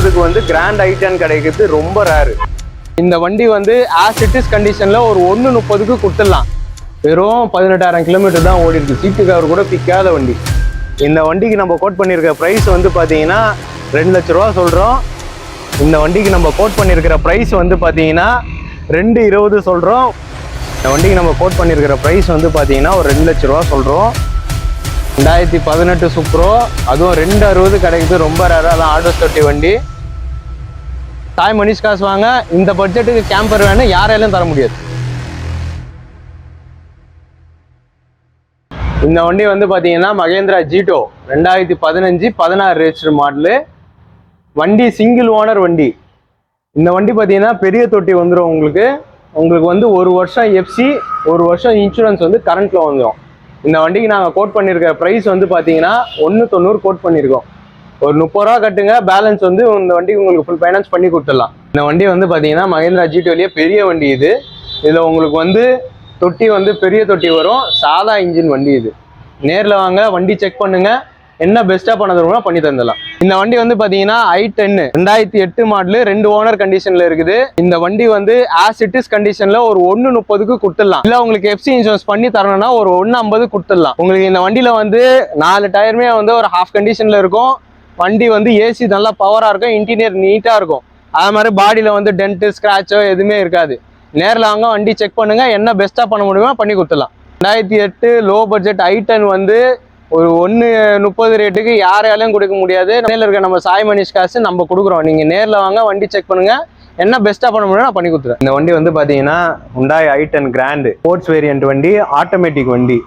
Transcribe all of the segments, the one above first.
போகிறதுக்கு வந்து grand i ten கிடைக்கிறது ரொம்ப ரேரு இந்த வண்டி வந்து ஆஸ் இட் இஸ் கண்டிஷனில் ஒரு ஒன்று முப்பதுக்கு கொடுத்துடலாம். வெறும் பதினெட்டாயிரம் கிலோமீட்டர் தான் ஓடி இருக்கு சீட்டு கவர் கூட பிக்காத வண்டி. இந்த வண்டிக்கு நம்ம கோட் பண்ணியிருக்க ப்ரைஸ் வந்து பார்த்தீங்கன்னா ரெண்டு லட்ச ரூபா சொல்கிறோம் இந்த வண்டிக்கு நம்ம கோட் பண்ணியிருக்கிற ப்ரைஸ் வந்து பார்த்தீங்கன்னா ரெண்டு இருபது சொல்கிறோம் இந்த வண்டிக்கு நம்ம கோட் பண்ணியிருக்கிற ப்ரைஸ் வந்து பார்த்தீங்கன்னா ஒரு ரெண்டு லட்ச ரூபா சொல்கிறோம் ரெண்டாயிரத்தி பதினெட்டு சுப்ரோ அதுவும் ரெண்டு அறுபது கிடைக்குது ரொம்ப ரேராக அதான் ஆட்டோ தொட்டி வண்டி. தாய் மனிஷ் காசு வாங்க. இந்த பட்ஜெட்டுக்கு கேம்பர் வேணும் யாரையிலும் தர முடியாது. இந்த வண்டி வந்து பார்த்தீங்கன்னா மகேந்திரா ஜீட்டோ ரெண்டாயிரத்தி பதினஞ்சு பதினாறு ரெஜிஸ்டர் மாடலு வண்டி சிங்கிள் ஓனர் வண்டி. இந்த வண்டி பார்த்தீங்கன்னா பெரிய தொட்டி வந்துடும் உங்களுக்கு. உங்களுக்கு வந்து ஒரு வருஷம் எஃப்சி ஒரு வருஷம் இன்சூரன்ஸ் வந்து கரண்ட்டில் வந்துடும் இந்த வண்டிக்கு நாங்கள் கோட் பண்ணியிருக்க ப்ரைஸ் வந்து பார்த்தீங்கன்னா ஒன்று தொண்ணூறு கோட் பண்ணியிருக்கோம் ஒரு முப்பது ரூபா கட்டுங்க பேலன்ஸ் வந்து இந்த வண்டிக்கு உங்களுக்கு ஃபுல் ஃபைனான்ஸ் பண்ணி கொடுத்துடலாம். இந்த வண்டி வந்து பார்த்தீங்கன்னா மகேந்திரா ஜிடிஓலேயே பெரிய வண்டி இது. இதில் உங்களுக்கு வந்து தொட்டி வந்து பெரிய தொட்டி வரும் சாதா இன்ஜின் வண்டி இது. நேரில் வாங்க வண்டி செக் பண்ணுங்கள் என்ன பெஸ்ட்டாக பண்ண தருமோ பண்ணி தந்துடலாம். இந்த வண்டி வந்து பார்த்தீங்கன்னா ஐ டென்னு ரெண்டாயிரத்தி எட்டு மாடலு ரெண்டு ஓனர் கண்டிஷனில் இருக்குது. இந்த வண்டி வந்து ஆஸ் இட் இஸ் கண்டிஷனில் ஒரு ஒன்று முப்பதுக்கு கொடுத்துடலாம். இல்லை உங்களுக்கு எஃப்சி இன்சூரன்ஸ் பண்ணி தரணும்னா ஒரு ஒன்று ஐம்பது கொடுத்துடலாம். உங்களுக்கு இந்த வண்டியில் வந்து நாலு டயருமே வந்து ஒரு ஹாஃப் கண்டிஷனில் இருக்கும். வண்டி வந்து ஏசி நல்லா பவராக இருக்கும் இன்டீரியர் நீட்டாக இருக்கும். அது மாதிரி பாடியில் வந்து டென்ட்டு ஸ்க்ராச்சோ எதுவுமே இருக்காது. நேரில் வாங்க வண்டி செக் பண்ணுங்க என்ன பெஸ்ட்டாக பண்ண முடியுமோ பண்ணி கொடுத்துடலாம். ரெண்டாயிரத்தி எட்டு லோ பட்ஜெட் ஐ டென் வந்து ஒரு ஒன்று முப்பது ரேட்டுக்கு யாராலையும் கொடுக்க முடியாது. நேரில் இருக்க நம்ம சாய் மனிஷ் காசு நம்ம கொடுக்குறோம். நீங்கள் நேரில் வாங்க வண்டி செக் பண்ணுங்க. என்ன பெஸ்ட்டாக பண்ண முடியும் நான் பண்ணி கொடுத்துறேன். இந்த வண்டி வந்து பார்த்தீங்கன்னா Hyundai ten grand sports variant வண்டி ஆட்டோமேட்டிக் வண்டி.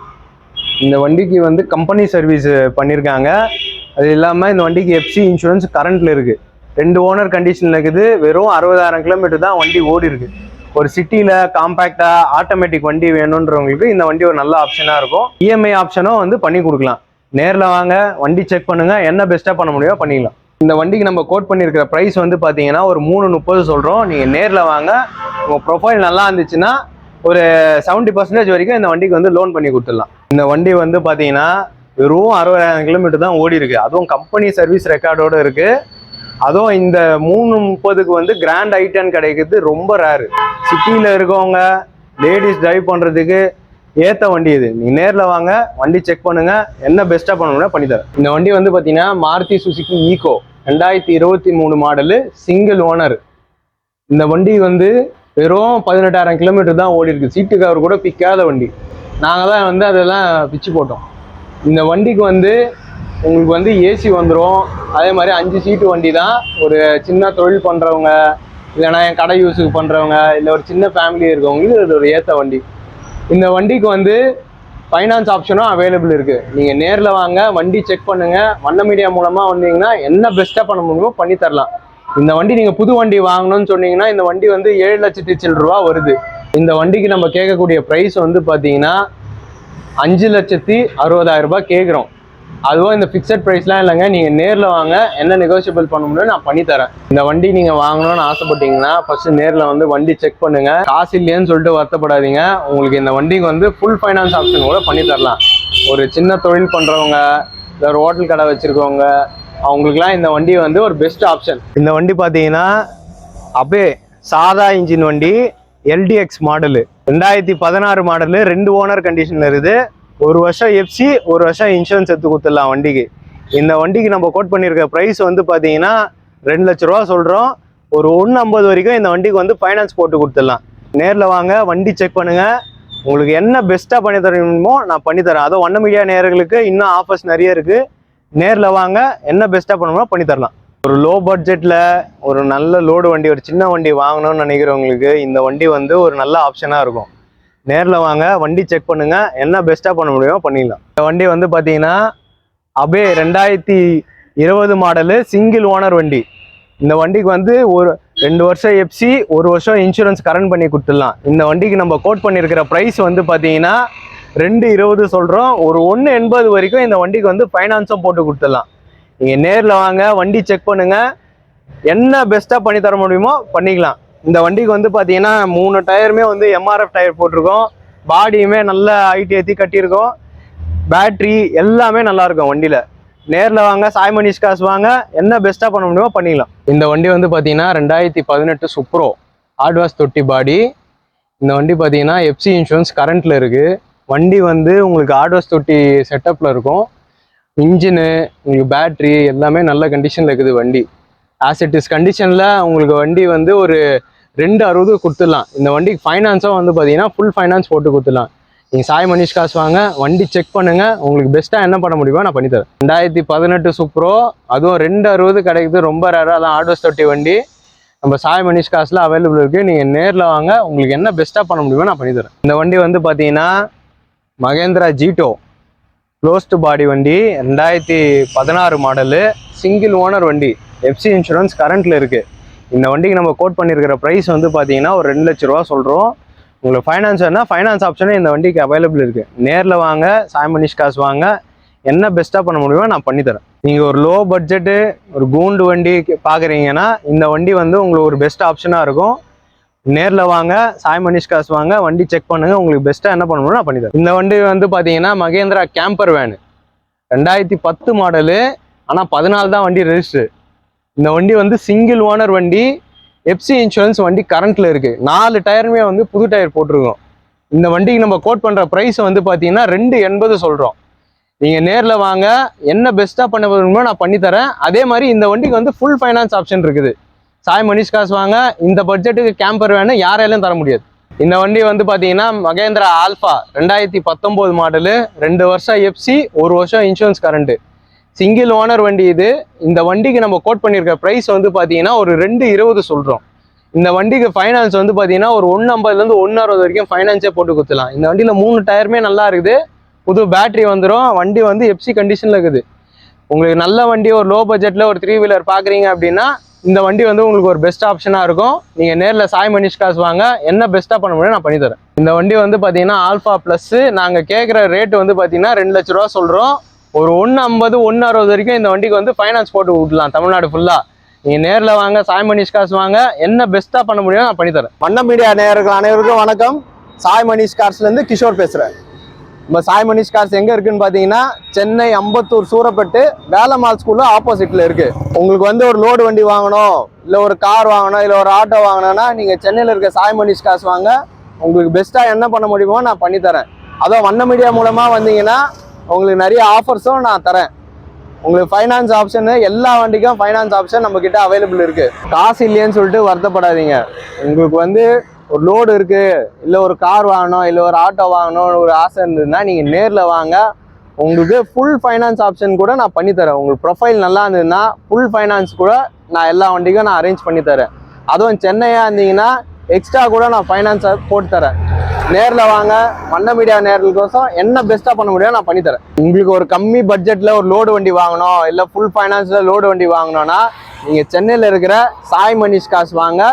இந்த வண்டிக்கு வந்து கம்பெனி சர்வீஸ் பண்ணியிருக்காங்க அது இல்லாமல் இந்த வண்டிக்கு எஃப்சி இன்சூரன்ஸ் கரண்ட்டில் இருக்குது ரெண்டு ஓனர் கண்டிஷனில் இருக்குது. வெறும் அறுபதாயிரம் கிலோமீட்டர் தான் வண்டி ஓடி இருக்குது ஒரு சிட்டியில் காம்பேக்டாக ஆட்டோமேட்டிக் வண்டி வேணுன்றவங்களுக்கு இந்த வண்டி ஒரு நல்ல ஆப்ஷனாக இருக்கும். இஎம்ஐ ஆப்ஷனும் வந்து பண்ணி கொடுக்கலாம். நேரில் வாங்க வண்டி செக் பண்ணுங்க என்ன பெஸ்ட்டாக பண்ண முடியுமோ பண்ணிக்கலாம். இந்த வண்டிக்கு நம்ம கோட் பண்ணியிருக்கிற ப்ரைஸ் வந்து பார்த்தீங்கன்னா ஒரு மூணு முப்பது சொல்கிறோம் நீங்கள் நேரில் வாங்க உங்கள் ப்ரொஃபைல் நல்லா இருந்துச்சுன்னா ஒரு செவன்ட்டி பர்சன்டேஜ் வரைக்கும் இந்த வண்டிக்கு வந்து லோன் பண்ணி கொடுத்துடலாம். இந்த வண்டி வந்து பார்த்தீங்கன்னா வெறும் அறுபதாயிரம் கிலோமீட்டர் தான் ஓடி இருக்கு அதுவும் கம்பெனி சர்வீஸ் ரெக்கார்டோட இருக்குது அதுவும் இந்த மூணு முப்பதுக்கு வந்து கிராண்ட் ஐட்டன் கிடைக்கிறது ரொம்ப ரேரு சிட்டியில் இருக்கவங்க லேடிஸ் டிரைவ் பண்ணுறதுக்கு ஏற்ற வண்டி இது. நீங்கள் நேரில் வாங்க வண்டி செக் பண்ணுங்கள் என்ன பெஸ்ட்டாக பண்ணணும்னா பண்ணித்தரேன் இந்த வண்டி வந்து பார்த்தீங்கன்னா மாருதி சுசுகி ஈகோ ரெண்டாயிரத்தி இருபத்தி மூணு மாடலு சிங்கிள் ஓனர் இந்த வண்டி வந்து வெறும் பதினெட்டாயிரம் கிலோமீட்டர் தான் ஓடி இருக்கு. சீட்டு கவர் கூட பிக்காத வண்டி. நாங்கள் தான் வந்து அதெல்லாம் பிச்சு போட்டோம். இந்த வண்டிக்கு வந்து உங்களுக்கு வந்து ஏசி வந்துடும் அதே மாதிரி அஞ்சு சீட்டு வண்டி தான் ஒரு சின்ன தொழில் பண்ணுறவங்க இல்லைன்னா என் கடை யூஸுக்கு பண்ணுறவங்க இல்லை ஒரு சின்ன ஃபேமிலி இருக்கவங்களுக்கு இது ஒரு ஏற்ற வண்டி. இந்த வண்டிக்கு வந்து ஃபைனான்ஸ் ஆப்ஷனும் அவைலபிள் இருக்குது நீங்கள் நேரில் வாங்க வண்டி செக் பண்ணுங்கள் வண்ண மீடியா மூலமாக வந்தீங்கன்னா என்ன பெஸ்ட்டாக பண்ண முடியுமோ பண்ணி தரலாம். இந்த வண்டி நீங்கள் புது வண்டி வாங்கணும்னு சொன்னீங்கன்னா இந்த வண்டி வந்து ஏழு லட்சத்தி சில்லருபா வருது. இந்த வண்டிக்கு நம்ம கேட்கக்கூடிய ப்ரைஸ் வந்து பார்த்தீங்கன்னா அஞ்சு லட்சத்தி அறுபதாயிரம் ரூபாய் கேட்குறோம். அதுவும் இந்த ஃபிக்ஸட் ப்ரைஸ்லாம் இல்லைங்க. நீங்கள் நேரில் வாங்க. என்ன நெகோஷியபிள் பண்ண முடியும் நான் பண்ணித்தரேன் இந்த வண்டி நீங்கள் வாங்கணும்னு ஆசைப்பட்டீங்கன்னா ஃபஸ்ட்டு நேரில் வந்து வண்டி செக் பண்ணுங்கள் காசு இல்லையேன்னு சொல்லிட்டு வருத்தப்படாதீங்க. உங்களுக்கு இந்த வண்டிக்கு வந்து ஃபுல் ஃபைனான்ஸ் ஆப்ஷன் கூட பண்ணி தரலாம். ஒரு சின்ன தொழில் பண்ணுறவங்க இல்லை ஒரு ஹோட்டல் கடை வச்சுருக்கவங்க அவங்களுக்குலாம் இந்த வண்டி வந்து ஒரு பெஸ்ட் ஆப்ஷன் இந்த வண்டி பார்த்தீங்கன்னா அப்படியே சாதா இன்ஜின் வண்டி எல்டிஎக்ஸ் மாடலு ரெண்டாயிரத்தி பதினாறு மாடலு ரெண்டு ஓனர் கண்டிஷனில் இருக்குது. ஒரு வருஷம் எஃப்சி ஒரு வருஷம் இன்சூரன்ஸ் எடுத்து கொடுத்துடலாம் வண்டிக்கு. இந்த வண்டிக்கு நம்ம கோட் பண்ணியிருக்க ப்ரைஸ் வந்து பார்த்தீங்கன்னா ரெண்டு லட்ச ரூபா சொல்கிறோம் ஒரு ஒன்று ஐம்பது வரைக்கும் இந்த வண்டிக்கு வந்து ஃபைனான்ஸ் போட்டு கொடுத்துடலாம். நேரில் வாங்க வண்டி செக் பண்ணுங்கள் உங்களுக்கு என்ன பெஸ்ட்டாக பண்ணி தரணுமோ நான் பண்ணித்தரேன் அதுவும் ஒன்ன மீடியா நேர்களுக்கு இன்னும் ஆஃபர்ஸ் நிறைய இருக்குது நேரில் வாங்க என்ன பெஸ்ட்டாக பண்ணணுமோ பண்ணித்தரலாம் ஒரு லோ பட்ஜெட்டில் ஒரு நல்ல லோடு வண்டி ஒரு சின்ன வண்டி வாங்கணும்னு நினைக்கிறவங்களுக்கு இந்த வண்டி வந்து ஒரு நல்ல ஆப்ஷனாக இருக்கும். நேரில் வாங்க வண்டி செக் பண்ணுங்க. என்ன பெஸ்ட்டாக பண்ண முடியுமோ பண்ணிடலாம். இந்த வண்டி வந்து பார்த்தீங்கன்னா அபே ரெண்டாயிரத்தி இருபது மாடலு சிங்கிள் ஓனர் வண்டி. இந்த வண்டிக்கு வந்து ஒரு ரெண்டு வருஷம் எஃப்சி ஒரு வருஷம் இன்சூரன்ஸ் கரண்ட் பண்ணி கொடுத்துடலாம். இந்த வண்டிக்கு நம்ம கோட் பண்ணியிருக்கிற ப்ரைஸ் வந்து பார்த்தீங்கன்னா ரெண்டு இருபது சொல்கிறோம் ஒரு ஒன்று எண்பது வரைக்கும் இந்த வண்டிக்கு வந்து ஃபைனான்ஸும் போட்டு கொடுத்துடலாம். நீங்கள் நேரில் வாங்க வண்டி செக் பண்ணுங்கள் என்ன பெஸ்ட்டாக பண்ணி தர முடியுமோ பண்ணிக்கலாம். இந்த வண்டிக்கு வந்து பார்த்தீங்கன்னா மூணு டயருமே வந்து எம்ஆர்எஃப் டயர் போட்டிருக்கோம். பாடியுமே நல்ல ஐடி ஏற்றி கட்டியிருக்கோம். பேட்ரி எல்லாமே நல்லாயிருக்கும் வண்டியில். நேரில் வாங்க சாய் மணிஷ் காசு வாங்க என்ன பெஸ்ட்டாக பண்ண முடியுமோ பண்ணிக்கலாம். இந்த வண்டி வந்து பார்த்தீங்கன்னா ரெண்டாயிரத்தி பதினெட்டு சுப்ரோ ஆட்வாஸ் தொட்டி பாடி இந்த வண்டி பார்த்தீங்கன்னா எஃப்சி இன்சூரன்ஸ் கரண்ட்டில் இருக்குது வண்டி வந்து உங்களுக்கு ஆட்வாஸ் தொட்டி செட்டப்பில் இருக்கும். இன்ஜினு உங்களுக்கு பேட்ரி எல்லாமே நல்ல கண்டிஷனில் இருக்குது வண்டி. ஆஸ் இட் இஸ் கண்டிஷனில் உங்களுக்கு வண்டி வந்து ஒரு ரெண்டு அறுபது கொடுத்துடலாம். இந்த வண்டிக்கு ஃபைனான்ஸும் வந்து பார்த்தீங்கன்னா ஃபுல் ஃபைனான்ஸ் போட்டு கொடுத்துடலாம். நீங்கள் சாய் மனிஷ் காசு வாங்க வண்டி செக் பண்ணுங்கள் உங்களுக்கு பெஸ்ட்டாக என்ன பண்ண முடியுமோ நான் பண்ணித்தரேன் ரெண்டாயிரத்தி பதினெட்டு சூப்பரோ அதுவும் ரெண்டு அறுபது கிடைக்குது. ரொம்ப ரேராக தான் ஆட்டோஸ் தொட்டி வண்டி. நம்ம சாய் மனிஷ் காசில் அவைலபிள் இருக்குது நீங்கள் நேரில் வாங்க உங்களுக்கு என்ன பெஸ்ட்டாக பண்ண முடியுமோ நான் பண்ணித்தரேன் இந்த வண்டி வந்து பார்த்தீங்கன்னா மகேந்திரா ஜீட்டோ க்ளோஸ்டு பாடி வண்டி. ரெண்டாயிரத்தி பதினாறு மாடலு சிங்கிள் ஓனர் வண்டி. எஃப்சி இன்சூரன்ஸ் கரண்ட்டில் இருக்குது இந்த வண்டிக்கு நம்ம கோட் பண்ணியிருக்கிற ப்ரைஸ் வந்து பார்த்தீங்கன்னா ஒரு ரெண்டு லட்ச ரூபா சொல்கிறோம் உங்களுக்கு ஃபைனான்ஸ் வேணால் ஃபைனான்ஸ் ஆப்ஷனும் இந்த வண்டிக்கு அவைலபிள் இருக்குது நேரில் வாங்க சாய்மனிஷ் காசு வாங்க. என்ன பெஸ்ட்டாக பண்ண முடியுமோ நான் பண்ணித்தரேன் நீங்கள் ஒரு லோ பட்ஜெட்டு ஒரு கூண்டு வண்டி பார்க்குறீங்கன்னா இந்த வண்டி வந்து உங்களுக்கு ஒரு பெஸ்ட் ஆப்ஷனாக இருக்கும். நேரில் வாங்க சாய் மனிஷ் காசு வாங்க வண்டி செக் பண்ணுங்கள் உங்களுக்கு பெஸ்ட்டாக என்ன பண்ண முடியுமோ நான் பண்ணித்தரேன் இந்த வண்டி வந்து பார்த்தீங்கன்னா மகேந்திரா கேம்பர் வேனு ரெண்டாயிரத்தி பத்து மாடலு ஆனால் பதினாலு தான் வண்டி ரெஜிஸ்டர் இந்த வண்டி வந்து சிங்கிள் ஓனர் வண்டி எஃப்சி இன்சூரன்ஸ் வண்டி கரண்ட்ல இருக்கு. நாலு டயருமே வந்து புது டயர் போட்டிருக்கோம். இந்த வண்டிக்கு நம்ம கோட் பண்ற ப்ரைஸ் வந்து பார்த்தீங்கன்னா ரெண்டு எண்பது சொல்றோம். நீங்க நேர்ல வாங்க என்ன பெஸ்ட்டாக பண்ண முடியுமோ நான் பண்ணி தரேன் அதே மாதிரி இந்த வண்டிக்கு வந்து ஃபுல் ஃபைனான்ஸ் ஆப்ஷன் இருக்குது. சாய் மனிஷ் காசு வாங்க இந்த பட்ஜெட்டுக்கு கேம்பர் வேணும் யாராலையும் தர முடியாது. இந்த வண்டி வந்து பார்த்தீங்கன்னா மகேந்திரா ஆல்ஃபா ரெண்டாயிரத்தி பத்தொம்போது மாடலு ரெண்டு வருஷம் எஃப்சி ஒரு வருஷம் இன்சூரன்ஸ் கரண்ட்டு சிங்கிள் ஓனர் வண்டி இது. இந்த வண்டிக்கு நம்ம கோட் பண்ணியிருக்க ப்ரைஸ் வந்து பார்த்தீங்கன்னா ஒரு ரெண்டு இருபது சொல்கிறோம் இந்த வண்டிக்கு ஃபைனான்ஸ் வந்து பார்த்தீங்கன்னா ஒரு ஒன்று ஐம்பதுலேருந்து ஒன்று அறுபது வரைக்கும் ஃபைனான்ஸே போட்டு கொடுத்துலாம் இந்த வண்டியில் மூணு டயருமே நல்லா இருக்குது. புது பேட்டரி வந்துடும் வண்டி வந்து எஃப்சி கண்டிஷனில் இருக்குது. உங்களுக்கு நல்ல வண்டி ஒரு லோ பட்ஜெட்டில் ஒரு த்ரீ வீலர் பார்க்குறீங்க அப்படின்னா இந்த வண்டி வந்து உங்களுக்கு ஒரு பெஸ்ட் ஆப்ஷனாக இருக்கும். நீங்கள் நேரில் சாய் மனிஷ் காசு வாங்க. என்ன பெஸ்ட்டாக பண்ண முடியும் நான் பண்ணித்தரேன். இந்த வண்டி வந்து பார்த்தீங்கன்னா ஆல்ஃபா ப்ளஸ்ஸு நாங்கள் கேட்குற ரேட் வந்து பார்த்தீங்கன்னா ரெண்டு லட்ச ரூபா சொல்கிறோம் ஒரு ஒன்று ஐம்பது ஒன்று அறுபது வரைக்கும் இந்த வண்டிக்கு வந்து ஃபைனான்ஸ் போட்டு விடலாம் தமிழ்நாடு ஃபுல்லாக நீங்கள் நேரில் வாங்க சாய் மணிஷ் காசு வாங்க என்ன பெஸ்ட்டாக பண்ண முடியும் நான் பண்ணித்தரேன் வண்ண மீடியா நேயர்கள் அனைவருக்கும் வணக்கம். சாய் மணிஷ் கார்ஸ்லேருந்து கிஷோர் பேசுகிறேன் நம்ம சாய் மணிஷ் கார்ஸ் எங்கே இருக்குன்னு பார்த்தீங்கன்னா சென்னை அம்பத்தூர் சூரப்பட்டு வேலம்மாள் ஸ்கூலில் ஆப்போசிட்டில் இருக்குது உங்களுக்கு வந்து ஒரு லோடு வண்டி வாங்கணும் இல்லை ஒரு கார் வாங்கணும் இல்லை ஒரு ஆட்டோ வாங்கணும்னா நீங்கள் சென்னையில் இருக்க சாய் மணிஷ் காசு வாங்க. உங்களுக்கு பெஸ்ட்டாக என்ன பண்ண முடியுமோ நான் பண்ணித்தரேன் அதுவும் வண்ண மீடியா மூலமாக வந்தீங்கன்னா உங்களுக்கு நிறைய ஆஃபர்ஸும் நான் தரேன். உங்களுக்கு ஃபைனான்ஸ் ஆப்ஷன் எல்லா வண்டிக்கும் ஃபைனான்ஸ் ஆப்ஷன் நம்ம கிட்ட அவைலபிள் இருக்கு. காசு இல்லையேன்னு சொல்லிட்டு வருத்தப்படாதீங்க. உங்களுக்கு வந்து ஒரு லோடு இருக்கு இல்லை ஒரு கார் வாங்கணும் இல்லை ஒரு ஆட்டோ வாங்கணும் ஒரு ஆசை இருந்ததுன்னா நீங்கள் நேரில் வாங்க. உங்களுக்கு ஃபுல் ஃபைனான்ஸ் ஆப்ஷன் கூட நான் பண்ணி தரேன். உங்களுக்கு ப்ரொஃபைல் நல்லா இருந்ததுன்னா ஃபுல் ஃபைனான்ஸ் கூட நான் எல்லா வண்டிக்கும் நான் அரேஞ்ச் பண்ணி தரேன். அதுவும் சென்னையாக இருந்தீங்கன்னா எக்ஸ்ட்ரா கூட நான் ஃபைனான்ஸை போட்டு தரேன். நேரில் வாங்க மன்ன மீடியா நேர்களுக்கோசம் என்ன பெஸ்ட்டாக பண்ண முடியும் நான் பண்ணித்தரேன் உங்களுக்கு ஒரு கம்மி பட்ஜெட்டில் ஒரு லோடு வண்டி வாங்கணும் இல்லை ஃபுல் ஃபைனான்ஸில் லோடு வண்டி வாங்கணும்னா நீங்கள் சென்னையில் இருக்கிற சாய் மணிஷ் காசு வாங்க.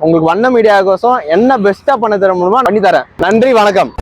உங்களுக்கு வண்ண மீடியாவுக்கோசம் என்ன பெஸ்ட்டாக பண்ண தர முடியுமோ பண்ணி தரேன். நன்றி வணக்கம்.